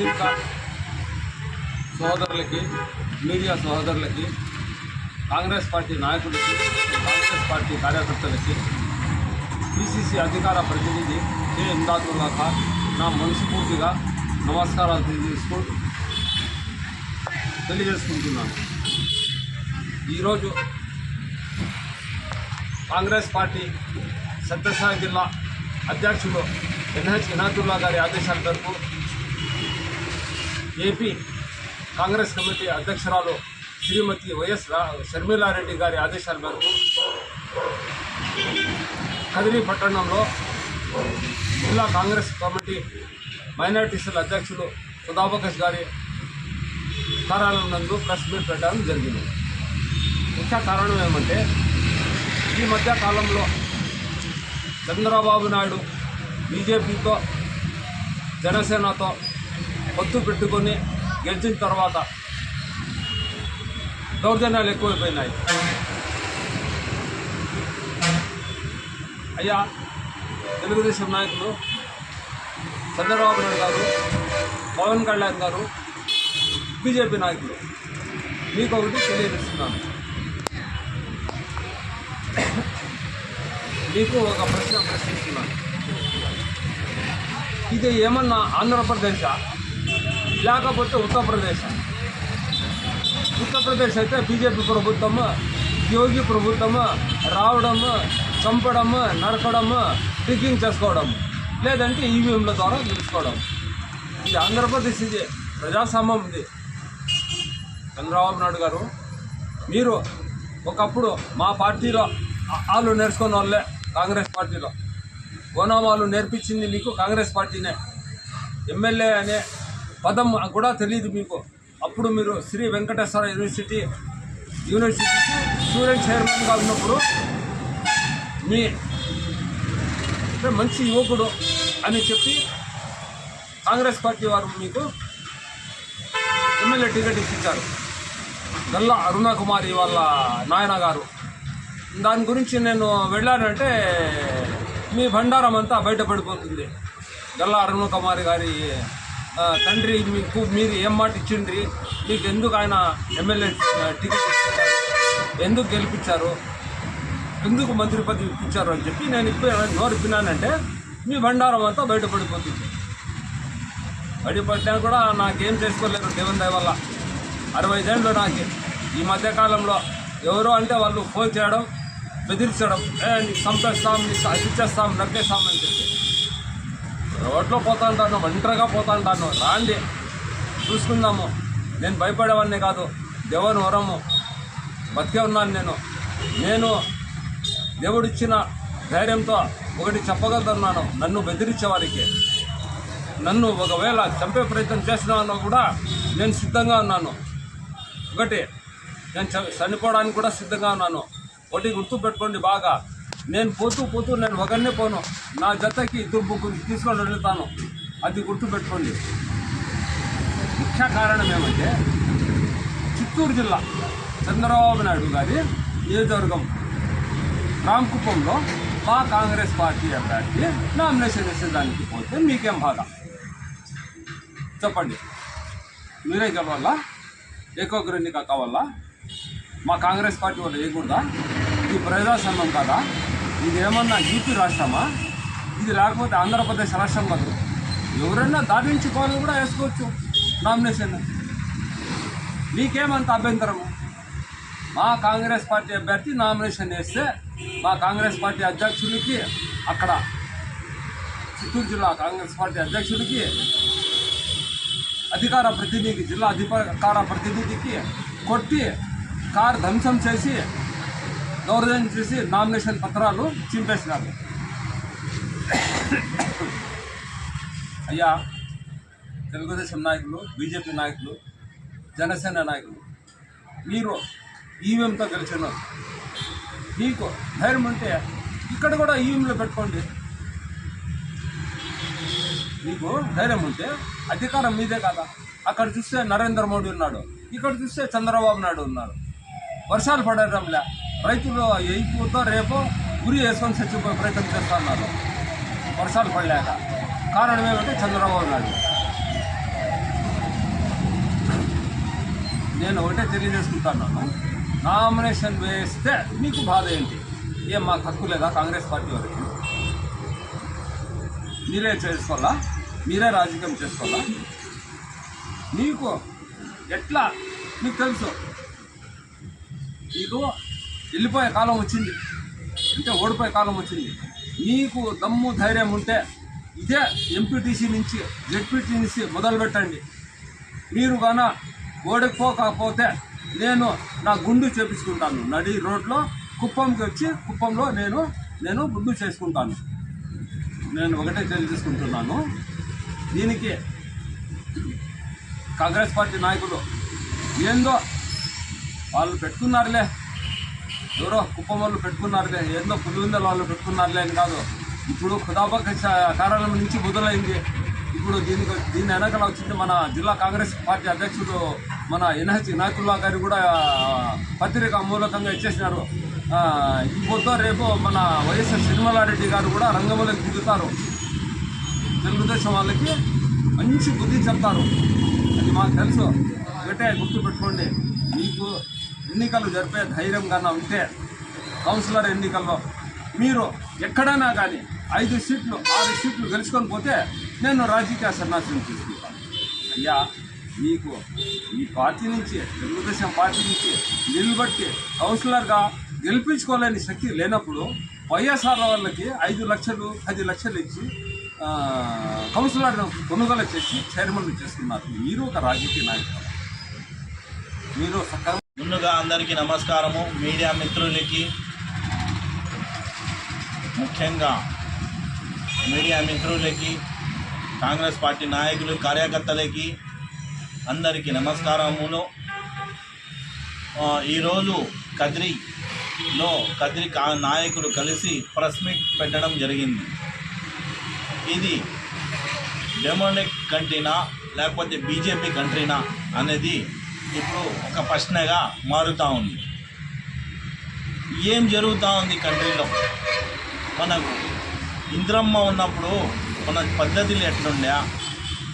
పత్రికా సోదరులకి మీడియా సోదరులకి కాంగ్రెస్ పార్టీ నాయకులకి కాంగ్రెస్ పార్టీ కార్యకర్తలకి పిసిసి అధికార ప్రతినిధి కె. ఇందాదుల్లా ఖాన్ నా మనస్ఫూర్తిగా నమస్కారాలు తెలియజేస్తూ తెలియజేసుకుంటున్నాను. ఈరోజు కాంగ్రెస్ పార్టీ సత్యసాయి జిల్లా అధ్యక్షులు ఎన్హెచ్ ఇనాదుల్లా గారి ఆదేశాల మేరకు ఏపీ కాంగ్రెస్ కమిటీ అధ్యక్షురాలు శ్రీమతి వైఎస్ షర్మిలారెడ్డి గారి ఆదేశాల మేరకు కదిరి పట్టణంలో జిల్లా కాంగ్రెస్ కమిటీ మైనార్టీసీల అధ్యక్షులు సుధాబకష్ గారి కార్యాలయం నందు ప్రెస్ మీట్ పెట్టడం జరిగింది. ముఖ్య కారణం ఏమంటే ఈ మధ్య కాలంలో చంద్రబాబు నాయుడు బీజేపీతో జనసేనతో పొత్తు పెట్టుకొని గెలిచిన తర్వాత దౌర్జన్యాలు ఎక్కువైపోయినాయి. అయ్యా తెలుగుదేశం నాయకులు చంద్రబాబు నాయుడు గారు పవన్ కళ్యాణ్ గారు బీజేపీ నాయకులు మీకు ఒకటి తెలియజేస్తున్నాను. మీకు ఒక ప్రశ్న ప్రశ్నిస్తున్నాను. ఇది ఏమన్నా ఆంధ్రప్రదేశా? లేకపోతే ఉత్తరప్రదేశ్. ఉత్తరప్రదేశ్ అయితే బీజేపీ ప్రభుత్వము యోగి ప్రభుత్వము రావడము చంపడము నరకడము టికింగ్ చేసుకోవడం లేదంటే ఈవీఎంల ద్వారా గెలుచుకోవడం ఇది ఆంధ్రప్రదేశ్ ఇది ప్రజాస్వామ్యం ఇది. చంద్రబాబు నాయుడు గారు మీరు ఒకప్పుడు మా పార్టీలో వాళ్ళు నేర్చుకున్న వాళ్ళే కాంగ్రెస్ పార్టీలో. ఓనామాలు నేర్పించింది మీకు కాంగ్రెస్ పార్టీనే. ఎమ్మెల్యే అనే పదం కూడా తెలియదు మీకు. అప్పుడు మీరు శ్రీ వెంకటేశ్వర యూనివర్సిటీ యూనివర్సిటీకి స్టూడెంట్ చైర్మన్గా ఉన్నప్పుడు మీ అంటే మంచి యువకుడు అని చెప్పి కాంగ్రెస్ పార్టీ వారు మీకు ఎమ్మెల్యే టికెట్ ఇప్పించారు. గల్లా అరుణ కుమారి వాళ్ళ నాయన గారు. దాని గురించి నేను వెళ్ళానంటే మీ భండారం అంతా బయటపడిపోతుంది. గల్లా అరుణ కుమారి గారి తండ్రి మీకు మీరు ఏం మాట ఇచ్చిండ్రి? మీకు ఎందుకు ఆయన ఎమ్మెల్యే టికెట్ ఎందుకు గెలిపించారు? ఎందుకు మంత్రి పదవి ఇప్పించారు అని చెప్పి నేను ఇప్పుడు నోరిపినానంటే మీ బండారం అంతా బయటపడిపోతుంది. బయటపడినా కూడా నాకేం చేసుకోలేరు దేవుని దయ వల్ల. అరవై ఐదేళ్ళు నాకు. ఈ మధ్యకాలంలో ఎవరో అంటే వాళ్ళు ఫోన్ చేయడం బెదిరించడం ఏ నీకు చంపేస్తాం నీకు అది ఇచ్చేస్తాం నరికేస్తాం అని చెప్పి. రోడ్లో పోతా ఉంటాను ఒంటరిగా పోతా ఉంటాను రాండి చూసుకుందాము. నేను భయపడేవాడిని కాదు. దేవుని వరము. బతికే ఉన్నాను నేను. నేను దేవుడిచ్చిన ధైర్యంతో ఒకటి చెప్పగలుగుతున్నాను. నన్ను బెదిరించే వారికి. నన్ను ఒకవేళ చంపే ప్రయత్నం చేసినా కూడా నేను సిద్ధంగా ఉన్నాను. ఒకటి నేను చ- చనిపోవడానికి కూడా సిద్ధంగా ఉన్నాను. ఒకటి గుర్తు పెట్టుకోండి బాగా. నేను పోతూ పోతూ నేను ఒకరినే పోను. నా జతకి ఇద్దరు ముగ్గురు తీసుకొని వెళ్తాను. అది గుర్తు పెట్టుకోండి ముఖ్య కారణం ఏమంటే చిత్తూరు జిల్లా చంద్రబాబు నాయుడు గారి నియోజకవర్గం. రామకుప్పంలో మా కాంగ్రెస్ పార్టీ అభ్యర్థి నామినేషన్ వేసేదానికి పోతే మీకేం బాధ? చెప్పండి. మీరే గెలవాలా? ఏకోగ్రనిక కావాలా? మా కాంగ్రెస్ పార్టీ వాళ్ళు వేయకూడదా? ఇది ప్రజాస్వామ్యం కాదా? ఇది ఏమన్నా యూపీ రాష్ట్రమా? ఇది లేకపోతే ఆంధ్రప్రదేశ్ రాష్ట్రం కాదు. ఎవరైనా దాటించుకోవాలని కూడా వేసుకోవచ్చు. నామినేషన్. మీకేమంత అభ్యంతరము? మా కాంగ్రెస్ పార్టీ అభ్యర్థి నామినేషన్ వేస్తే మా కాంగ్రెస్ పార్టీ అధ్యక్షుడికి అక్కడ చిత్తూరు జిల్లా కాంగ్రెస్ పార్టీ అధ్యక్షుడికి అధికార ప్రతినిధికి జిల్లా అధికార ప్రతినిధికి కొట్టి కారు ధ్వంసం చేసి గౌరవం చేసి నామినేషన్ పత్రాలు చింపేసినారు. అయ్యా తెలుగుదేశం నాయకులు బీజేపీ నాయకులు జనసేన నాయకులు మీరు ఈవీఎంతో గెలిచినారు. మీకు ధైర్యం ఉంటే ఇక్కడ కూడా ఈవీఎంలో పెట్టుకోండి. మీకు ధైర్యం ఉంటే అధికారం మీదే కదా. అక్కడ చూస్తే నరేంద్ర మోడీ ఉన్నాడు ఇక్కడ చూస్తే చంద్రబాబు నాయుడు ఉన్నారు. వర్షాలు పడటంలే. రైతులు అయిపోతో రేపు గురి వేసుకొని చచ్చిపోయే ప్రయత్నం చేస్తున్నారు. వర్షాలు పడలేక. కారణం ఏమంటే చంద్రబాబు నాయుడు. నేను ఒకటే తెలియజేసుకుంటున్నాను. నామినేషన్ వేస్తే మీకు బాధ ఏంటి? ఏం మాకు హక్కు లేదా? కాంగ్రెస్ పార్టీ వారికి మీరే చేసుకోవాలా? మీరే రాజకీయం చేసుకోవాలా? మీకు ఎట్లా? మీకు తెలుసు. మీకు వెళ్ళిపోయే కాలం వచ్చింది. అంటే ఓడిపోయే కాలం వచ్చింది. మీకు దమ్ము ధైర్యం ఉంటే ఇదే ఎంపీటీసీ నుంచి జెడ్పీటీ నుంచి మొదలుపెట్టండి. మీరు గాన ఓడిపోకపోతే నేను నా గుండు చేపించుకుంటాను. నడి రోడ్లో కుప్పంకి వచ్చి కుప్పంలో నేను నేను గుండు చేసుకుంటాను. నేను ఒకటే తెలియజేసుకుంటున్నాను. దీనికి కాంగ్రెస్ పార్టీ నాయకులు ఏందో వాళ్ళు పెట్టుకున్నారులే. ఎవరో కుప్పం వాళ్ళు పెట్టుకున్నారులే ఎన్నో పులివిందల వాళ్ళు పెట్టుకున్నారులే అని కాదు. ఇప్పుడు ఖుదాబాక్ కార్యాలయం నుంచి మొదలైంది. ఇప్పుడు దీనికి దీని వెనకాల వచ్చింది మన జిల్లా కాంగ్రెస్ పార్టీ అధ్యక్షుడు మన ఎన్హెచ్ నాయకుల్లా గారు కూడా పత్రిక మూలకంగా ఇచ్చేసినారు. ఆ, ఈ పొద్దు రేపు మన వైఎస్ఆర్ సిరిమలారెడ్డి గారు కూడా రంగంలోకి దిగుతారు. తెలుగుదేశం వాళ్ళకి మంచి బుద్ధి చెప్తారు. అది మాకు తెలుసు. ఒకటే గుర్తుపెట్టుకోండి. మీకు ఎన్నికలు జరిపే ధైర్యం కన్నా ఉంటే కౌన్సిలర్ ఎన్నికల్లో మీరు ఎక్కడైనా కానీ ఐదు సీట్లు ఆరు సీట్లు గెలుచుకొని పోతే నేను రాజకీయ సన్యాసం తీసుకుంటాను. అయ్యా మీకు ఈ పార్టీ నుంచి తెలుగుదేశం పార్టీ నుంచి నిలబట్టి కౌన్సిలర్గా గెలిపించుకోలేని శక్తి లేనప్పుడు వైఎస్ఆర్ వాళ్ళకి ఐదు లక్షలు పది లక్షలు ఇచ్చి కౌన్సిలర్ కొనుగోలు చేసి చైర్మన్ చేస్తున్నారు మీరు ఒక రాజకీయ నాయకులు మీరు సక్రమ ముందుగా అందరికీ నమస్కారము. మీడియా మిత్రులకి ముఖ్యంగా మీడియా మిత్రులకి కాంగ్రెస్ పార్టీ నాయకులు కార్యకర్తలకి అందరికీ నమస్కారములు. ఈరోజు కద్రిలో కద్రి కా నాయకులు కలిసి ప్రెస్ మీట్ పెట్టడం జరిగింది. ఇది డెమోనిక్ కంట్రీనా లేకపోతే బీజేపీ కంట్రీనా అనేది ఇప్పుడు ఒక ప్రశ్నగా మారుతూ ఉంది. ఏం జరుగుతూ ఉంది కంట్రీలో? మనకు ఇంద్రమ్మ ఉన్నప్పుడు మన పద్ధతులు ఎట్లుండే?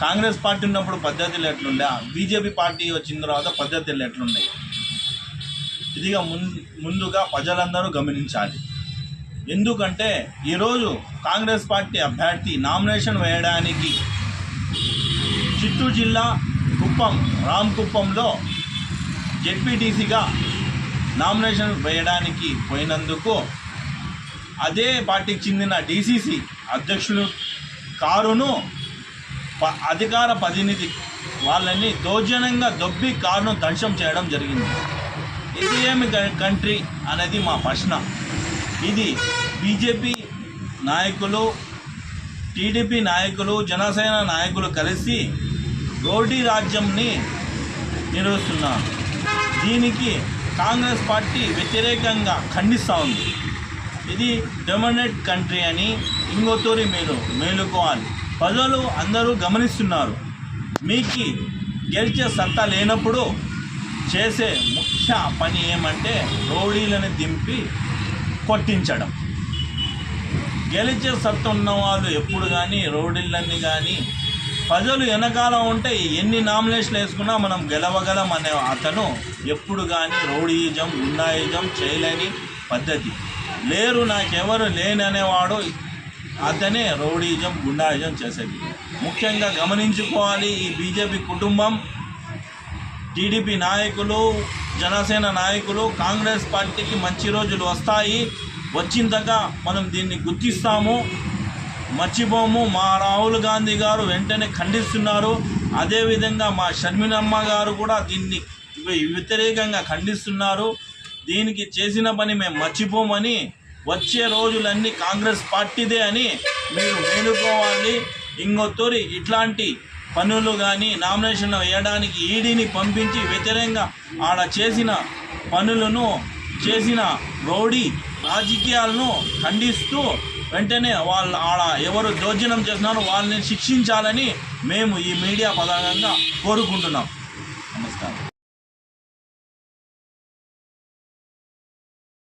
కాంగ్రెస్ పార్టీ ఉన్నప్పుడు పద్ధతులు ఎట్లుండే? బీజేపీ పార్టీ వచ్చిన తర్వాత పద్ధతులు ఎట్లున్నాయి ఇదిగా ముం ముందుగా ప్రజలందరూ గమనించాలి. ఎందుకంటే ఈరోజు కాంగ్రెస్ పార్టీ అభ్యర్థి నామినేషన్ వేయడానికి చిత్తూరు జిల్లా కుప్పం రామ్ కుప్పంలో జెడ్పీటీసీగా నామినేషన్ వేయడానికి పోయినందుకు అదే పార్టీకి చెందిన డీసీసీ అధ్యక్షులు కారును ప- అధికార ప్రతినిధి వాళ్ళని దౌర్జన్యంగా దొబ్బి కారును ధ్వంసం చేయడం జరిగింది. ఇది ఏమి కంట్రీ అనేది మా ప్రశ్న. ఇది బీజేపీ నాయకులు టీడీపీ నాయకులు జనసేన నాయకులు కలిసి రోడీ రాజ్యంని నిర్వహిస్తున్నారు దీనికి కాంగ్రెస్ పార్టీ వ్యతిరేకంగా ఖండిస్తూ ఉంది. ఇది డొమినేట్ కంట్రీ అని ఇంకోతూరి మేలు మేలుకోవాలి. ప్రజలు అందరూ గమనిస్తున్నారు. మీకు గెలిచే సత్తా లేనప్పుడు చేసే ముఖ్య పని ఏమంటే రౌడీలను దింపి కొట్టించడం. గెలిచే సత్తా ఉన్న వాళ్ళు ఎప్పుడు కానీ రౌడీలన్నీ కానీ ప్రజలు వెనకాల ఉంటే ఎన్ని నామినేషన్లు వేసుకున్నా మనం గెలవగలం అనే అతను ఎప్పుడు కానీ రౌడీయిజం గుండాయిజం చేయలేని పద్ధతి. లేరు నాకెవరు లేననేవాడు అతనే రౌడీయిజం గుండాయిజం చేసేది. ముఖ్యంగా గమనించుకోవాలి ఈ బీజేపీ కుటుంబం. టీడీపీ నాయకులు జనసేన నాయకులు కాంగ్రెస్ పార్టీకి మంచి రోజులు వస్తాయి. వచ్చిందాక మనం దీన్ని గుర్తిస్తాము. మర్చిపోము. మా రాహుల్ గాంధీ గారు వెంటనే ఖండిస్తున్నారు. అదేవిధంగా మా షర్మినమ్మ గారు కూడా దీన్ని వ్యతిరేకంగా ఖండిస్తున్నారు. దీనికి చేసిన పని మేము మర్చిపోమని వచ్చే రోజులన్నీ కాంగ్రెస్ పార్టీదే అని మీరు మేలుకోవాలి. ఇంకొత్తూరి ఇట్లాంటి పనులు కానీ నామినేషన్ వేయడానికి ఈడీని పంపించి వ్యతిరేకంగా ఆడ చేసిన పనులను చేసిన రౌడీ రాజకీయాలను ఖండిస్తూ వెంటనే వాళ్ళ ఆడ ఎవరు దోర్జనం చేస్తున్నారో వాళ్ళని శిక్షించాలని మేము ఈ మీడియా పదార్థంగా కోరుకుంటున్నాం.